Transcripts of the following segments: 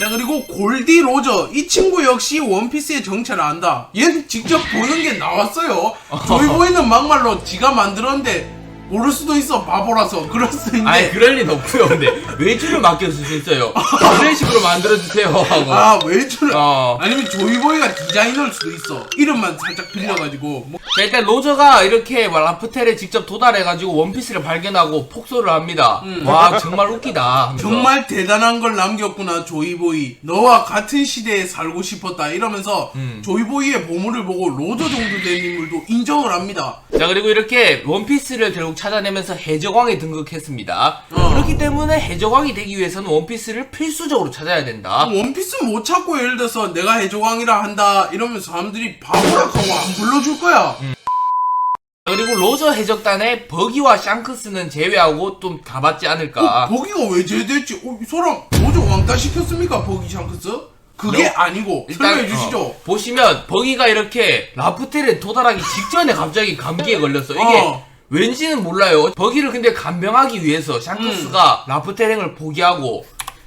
자 그리고 골디 로저. 이 친구 역시 원피스의 정체를 안다. 얘는 직접 보는 게 나왔어요. 조이보이는 막말로 지가 만들었는데 모를 수도 있어 바보라서 그럴 수도 있는데 아니 그럴 리는 없고요. 근데 외주를 맡겼을 수 있어요. 이런 식으로 만들어주세요 하고. 아 외주를 어. 아니면 조이보이가 디자이너일 수도 있어 이름만 살짝 빌려가지고 뭐, 자, 일단 로저가 이렇게 뭐 라프텔에 직접 도달해가지고 원피스를 발견하고 폭소를 합니다. 와 정말 웃기다. 하면서. 음. 정말 대단한 걸 남겼구나 조이보이 너와 같은 시대에 살고 싶었다 이러면서 음. 조이보이의 보물을 보고 로저 정도 된 인물도 인정을 합니다 자 그리고 이렇게 원피스를 결국 찾아내면서 해적왕에 등극했습니다. 어. 그렇기 때문에 해적왕이 되기 위해서는 원피스를 필수적으로 찾아야 된다. 원피스 못 찾고 예를 들어서 내가 해적왕이라 한다 이러면 사람들이 바보라고 안 불러줄 거야 자, 그리고 로저 해적단에 버기와 샹크스는 제외하고 좀 가봤지 않을까. 어, 버기가 왜 제대했지? 어, 이 사람 로저 왕따 시켰습니까 버기 샹크스? 그게 너- 아니고 설명해 주시죠 어, 보시면 버기가 이렇게 라프텔에 도달하기 직전에 갑자기 감기에 걸렸어. 이게 어. 왠지는 몰라요. 버기를 근데 간병하기 위해서 샹크스가 음. 라프텔행을 포기하고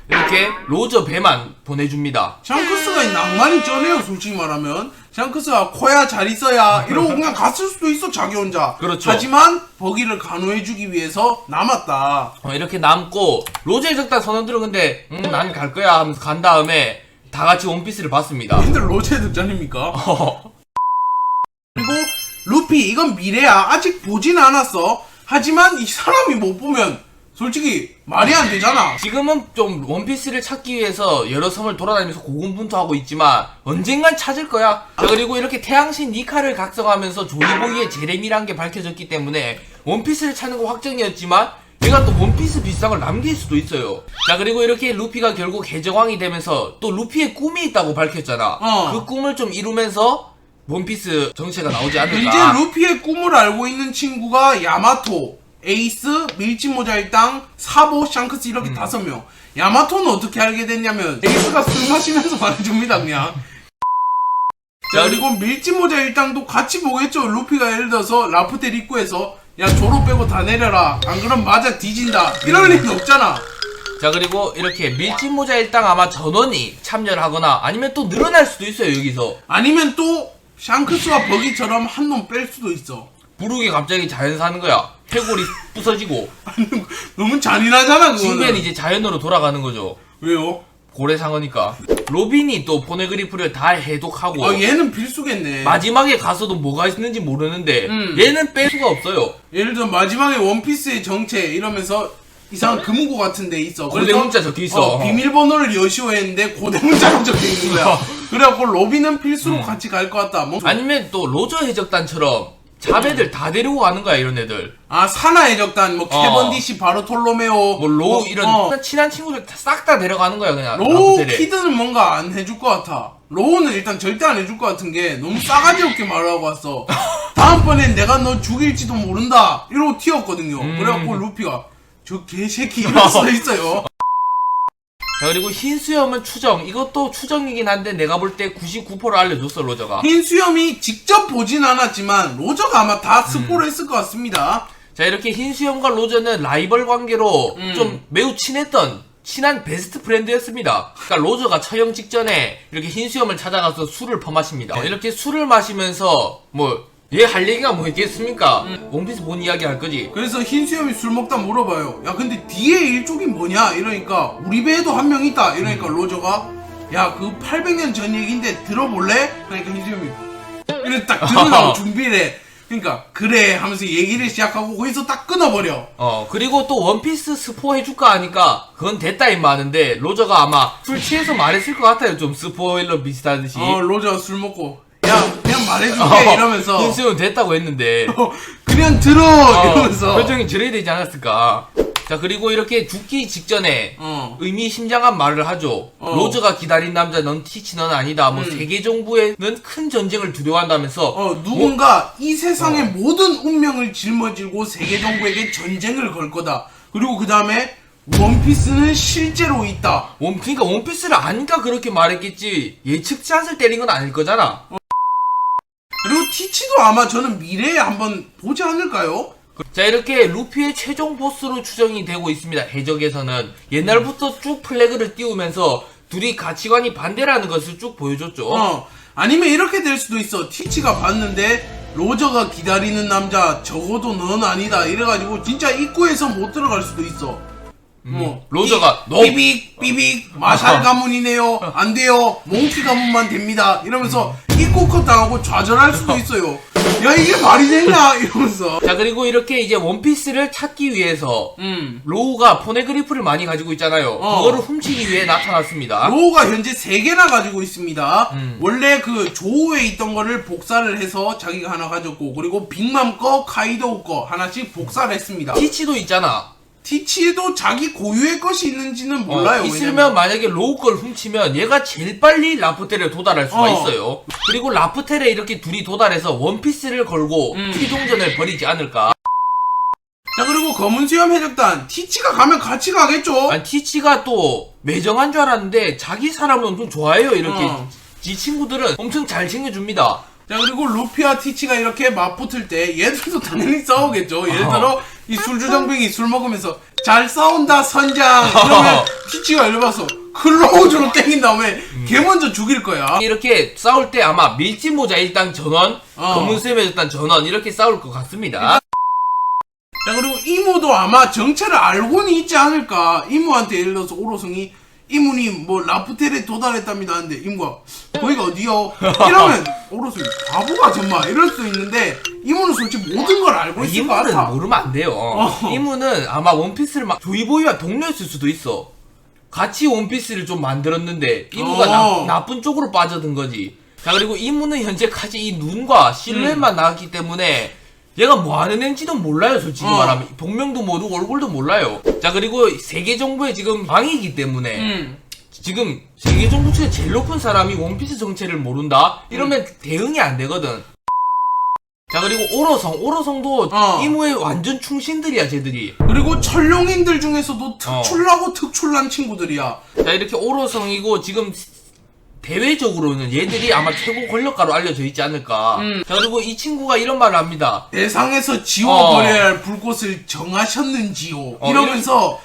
이렇게 로저 배만 보내줍니다. 샹크스가 낭만이 쩌네요 솔직히 말하면 샹크스가 코야 잘 있어야 이러고 그냥 갔을 수도 있어 자기 혼자 그렇죠. 하지만 버기를 간호해주기 위해서 남았다 어, 이렇게 남고 로저 해적단 선원들은 근데 음, 난 갈 거야 하면서 간 다음에 다 같이 원피스를 봤습니다. 근들 로제 득자입니까? 어, 그리고 루피 이건 미래야 아직 보진 않았어 하지만 이 사람이 못 보면 솔직히 말이 안 되잖아 지금은 좀 원피스를 찾기 위해서 여러 섬을 돌아다니면서 고군분투하고 있지만 언젠간 찾을 거야. 자, 그리고 이렇게 태양신 니카를 각성하면서 조이보이의 제레미란 게 밝혀졌기 때문에 원피스를 찾는 거 확정이었지만 얘가 또 원피스 비슷한 걸 남길 수도 있어요. 자 그리고 이렇게 루피가 결국 해적왕이 되면서 또 루피의 꿈이 있다고 밝혔잖아. 어. 그 꿈을 좀 이루면서 원피스 정체가 나오지 않을까. 이제 루피의 꿈을 알고 있는 친구가 야마토, 에이스, 밀짚 모자 일당, 사보, 샹크스 이렇게 음. 다섯 명. 야마토는 어떻게 알게 됐냐면 에이스가 술 마시면서 말해줍니다 그냥. 자 그리고 밀짚 모자 일당도 같이 보겠죠. 루피가 예를 들어서 라프텔 입구에서 야 조로 빼고 다 내려라. 안 그럼 맞아 뒤진다. 이럴 리는 없잖아. 자 그리고 이렇게 밀짚 모자 일당 아마 전원이 참여를 하거나 아니면 또 늘어날 수도 있어요 여기서 아니면 또 샹크스와 버기처럼 한 놈 뺄 수도 있어. 부르게 갑자기 자연 사는 거야 해골이 부서지고 너무 잔인하잖아 그거는. 친구는 이제 자연으로 돌아가는 거죠 왜요? 고래상어니까 로빈이 또 포네그리프를 다 해독하고 아 얘는 필수겠네. 마지막에 가서도 뭐가 있는지 모르는데 음. 얘는 뺄 수가 없어요 예를 들어 마지막에 원피스의 정체 이러면서 이상한 금고 같은 데 있어. 고대 그래서 문자 적혀 있어 어, 비밀번호를 여시오 했는데 고대 문자로 적혀 있는 거야. 그래갖고 로비는 필수로 같이 갈 것 같다. 뭐. 음. 아니면 또 로저 해적단처럼 자매들 다 데리고 가는 거야 이런 애들 아 사나의 적단 뭐 어. 캐번디시 바로 톨로메오 뭐 로 뭐, 이런 어. 친한 친구들 싹 다 데려가는 거야 그냥 로우 라프텔에. 키드는 뭔가 안 해줄 것 같아. 로우는 일단 절대 안 해줄 것 같은 게 너무 싸가지 없게 말하고 왔어. 다음번엔 내가 너 죽일지도 모른다. 이러고 튀었거든요. 음. 그래갖고 루피가 저 개새끼 이럴 수도 있어요. 자 그리고 흰 수염은 추정 이것도 추정이긴 한데 내가 볼 때 99%를 알려줬어 로저가 흰 수염이 직접 보진 않았지만 로저가 아마 다 음. 스포를 했을 것 같습니다. 자 이렇게 흰 수염과 로저는 라이벌 관계로 음. 좀 매우 친했던 친한 베스트 프렌드였습니다. 그러니까 로저가 처형 직전에 이렇게 흰 수염을 찾아가서 술을 퍼마십니다. 어, 이렇게 술을 마시면서 뭐 얘 할 얘기가 뭐 있겠습니까? 음. 원피스 본 이야기 할 거지. 그래서 흰 수염이 술 먹다 물어봐요. 야 근데 뒤에 일족이 뭐냐? 이러니까 우리 배에도 한 명 있다. 이러니까 음. 로저가 야 그 800년 전 얘기인데 들어볼래? 그러니까 흰 수염이 이래 딱 들으라고 준비를 해. 그러니까 그래 하면서 얘기를 시작하고 거기서 딱 끊어버려. 어 그리고 또 원피스 스포 해줄까 하니까 그건 됐다 임마 하는데 로저가 아마 술 취해서 말했을 것 같아요. 좀 스포일러 비슷하듯이. 어 로저가 술 먹고 야 그냥 말해줄게 어, 이러면서 흰 수염 됐다고 했는데 어, 그냥 들어 어, 이러면서 표정이 저래야 되지 않았을까. 자 그리고 이렇게 죽기 직전에 어. 의미심장한 말을 하죠. 어. 로저가 기다린 남자 넌 티치 넌 아니다. 뭐 음. 세계 정부에는 큰 전쟁을 두려워한다면서 어, 누군가 이 세상의 어. 모든 운명을 짊어지고 세계 정부에게 전쟁을 걸 거다. 그리고 그 다음에 원피스는 실제로 있다. 원 그러니까 원피스를 아니까 그렇게 말했겠지 예측치 않을 때린 건 아닐 거잖아. 그 리고 티치도 아마 저는 미래에 한번 보지 않을까요? 자 이렇게 루피의 최종 보스로 추정이 되고 있습니다. 해적에서는 옛날부터 쭉 플래그를 띄우면서 둘이 가치관이 반대라는 것을 쭉 보여줬죠. 어. 아니면 이렇게 될 수도 있어. 티치가 봤는데 로저가 기다리는 남자 적어도 넌 아니다. 이래가지고 진짜 입구에서 못 들어갈 수도 있어. 뭐 로저가 삐- 너- 삐빅 삐빅 마샬 가문이네요. 안 돼요. 몽키 가문만 됩니다. 이러면서 입구 컷 당하고 좌절할 수도 있어요. 야 이게 말이 되냐 이러면서. 자 그리고 이렇게 이제 원피스를 찾기 위해서 음. 로우가 포네그리프를 많이 가지고 있잖아요. 어. 그거를 훔치기 위해 나타났습니다. 로우가 현재 3개나 가지고 있습니다. 음. 원래 그 조우에 있던 거를 복사를 해서 자기가 하나 가졌고, 그리고 빅맘 거, 카이도우 거 하나씩 복사를 했습니다. 티치도 있잖아. 티치에도 자기 고유의 것이 있는지는 어, 몰라요. 있으면 왜냐면. 만약에 로우 걸 훔치면 얘가 제일 빨리 라프텔에 도달할 수가 어. 있어요. 그리고 라프텔에 이렇게 둘이 도달해서 원피스를 걸고 음. 피동전을 벌이지 않을까. 자, 그리고 검은 수염 해적단. 티치가 가면 같이 가겠죠? 아니 티치가 또 매정한 줄 알았는데 자기 사람을 엄청 좋아해요. 이렇게 어. 지 친구들은 엄청 잘 챙겨줍니다. 자, 그리고 루피와 티치가 이렇게 맞붙을 때 얘들도 당연히 싸우겠죠. 예를 들어, 이 술주정뱅이 술 먹으면서 잘 싸운다, 선장. 이러면 티치가 예를 봐서 클로우즈로 땡긴 다음에 걔 먼저 죽일 거야. 이렇게 싸울 때 아마 밀짚 모자 일당 전원, 어. 검은 쇠매 일단 전원 이렇게 싸울 것 같습니다. 자 그리고 이모도 아마 정체를 알고는 있지 않을까 이모한테 예를 들어서 오로승이 이모님 뭐 라프텔에 도달했답니다 하는데 이모가 거기가 어디요? 이러면 오로승이 바보가 정말 이럴 수 있는데 이모는 솔직히 모든 걸 알고 있을 것 이무는 같아 모르면 안 돼요. 어. 이무는 아마 원피스를 막 조이보이와 동료였을 수도 있어. 같이 원피스를 좀 만들었는데 이무가 어. 나, 나쁜 쪽으로 빠져든 거지. 자 그리고 이무는 현재까지 이 눈과 음. 실루엣만 나왔기 때문에 얘가 뭐 하는 애인지도 몰라요 솔직히 어. 말하면 본명도 모르고 얼굴도 몰라요. 자 그리고 세계 정부의 지금 방이기 때문에 음. 지금 세계 정부 중에 제일 높은 사람이 원피스 정체를 모른다? 이러면 음. 대응이 안 되거든. 자 그리고 오로성, 오로성도 어. 이무의 완전 충신들이야 쟤들이. 그리고 철룡인들 중에서도 어. 특출나고 특출난 친구들이야 자 이렇게 오로성이고 지금 대외적으로는 얘들이 아마 최고 권력가로 알려져 있지 않을까. 음. 자 그리고 이 친구가 이런 말을 합니다. 대상에서 지워버려야 어. 할 불꽃을 정하셨는지요 어, 이러면서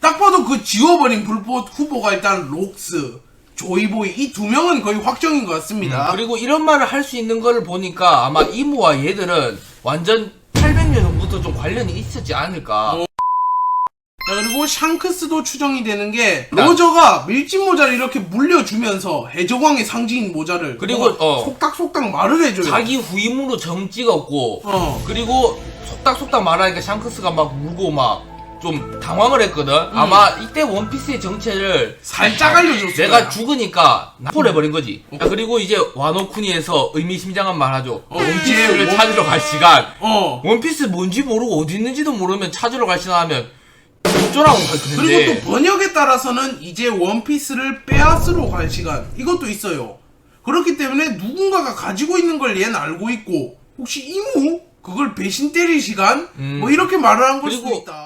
딱 봐도 그 지워버린 불꽃 후보가 일단 록스 조이보이 이 두 명은 거의 확정인 것 같습니다 음, 그리고 이런 말을 할 수 있는 거를 보니까 아마 이무와 얘들은 완전 800년 전부터 좀 관련이 있었지 않을까. 어. 자 그리고 샹크스도 추정이 되는 게 나- 로저가 밀짚 모자를 이렇게 물려주면서 해적왕의 상징인 모자를 그리고, 뭔가 어. 속닥속닥 말을 해줘요 자기 후임으로 점 찍었고 어. 그리고 속닥속닥 말하니까 샹크스가 막 울고 막 좀 당황을 했거든. 음. 아마 이때 원피스의 정체를 살짝 알려줬어 내가 죽으니까 나포해버린 거지. 자, 그리고 이제 와노쿠니에서 의미심장한 말 하죠. 어, 원피스를 이제 원- 찾으러 갈 시간. 어 원피스 뭔지 모르고 어디 있는지도 모르면 찾으러 갈 시간 하면 어쩌라고 할 그리고 텐데. 또 번역에 따라서는 이제 원피스를 빼앗으러 갈 시간 이것도 있어요. 그렇기 때문에 누군가가 가지고 있는 걸 얘는 알고 있고 혹시 이무 그걸 배신 때릴 시간 음. 뭐 이렇게 말을 한 걸 수도 그리고 있다.